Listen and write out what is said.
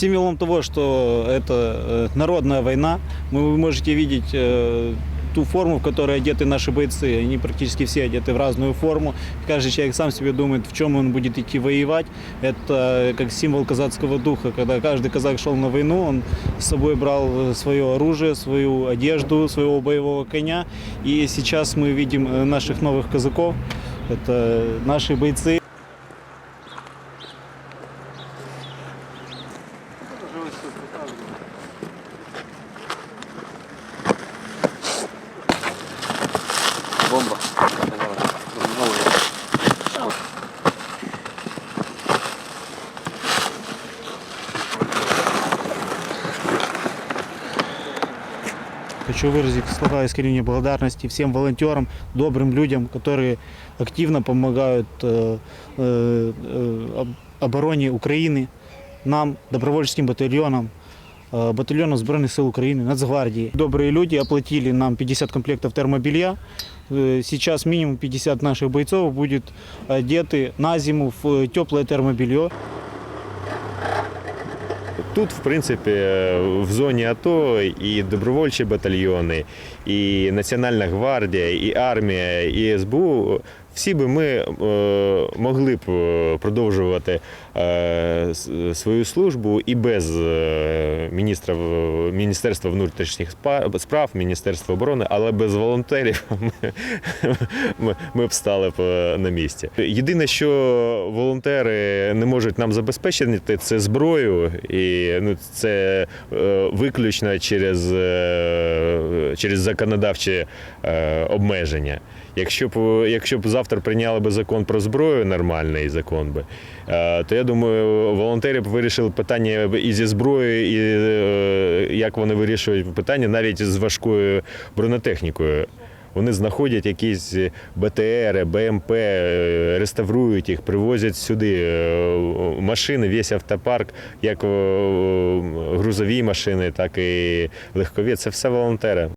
Символом того, что это э, народная война, вы можете видеть э, ту форму, в которой одеты наши бойцы. Они практически все одеты в разную форму. Каждый человек сам себе думает, в чем он будет идти воевать. Это как символ казацкого духа. Когда каждый казак шел на войну, он с собой брал э, свое оружие, свою одежду, своего боевого коня. И сейчас мы видим наших новых казаков. Это наши бойцы. Бомба. Хочу выразить слова искренней благодарности всем волонтерам, добрым людям, которые активно помогают э, э, э, об- обороне Украины, нам, добровольческим батальонам, э, батальону Збройных сил Украины, Нацгвардии. Добрые люди оплатили нам 50 комплектов термобелья. Э, Сейчас минимум 50 наших бойцов будет одеты на зиму в теплое термобелье. Тут, в принципі, в зоні АТО і добровольчі батальйони, і Національна гвардія, і армія, і СБУ. всі би ми е, могли б е, продовжувати е, свою службу і без міністра Міністерства внутрішніх справ, Міністерства оборони, але без волонтерів ми, ми, б стали б на місці. Єдине, що волонтери не можуть нам забезпечити, це зброю, і ну, це виключно через, через законодавчі е, обмеження. Якщо б, якщо б завтра прийняли би закон про зброю, нормальний закон би, е, то я думаю, волонтери б вирішили питання і зі зброєю, і е, як вони вирішують питання навіть з важкою бронетехнікою. Вони знаходять якісь БТР, БМП, реставрують їх, привозять сюди машини, весь автопарк, як грузові машини, так і легкові. Це все волонтери.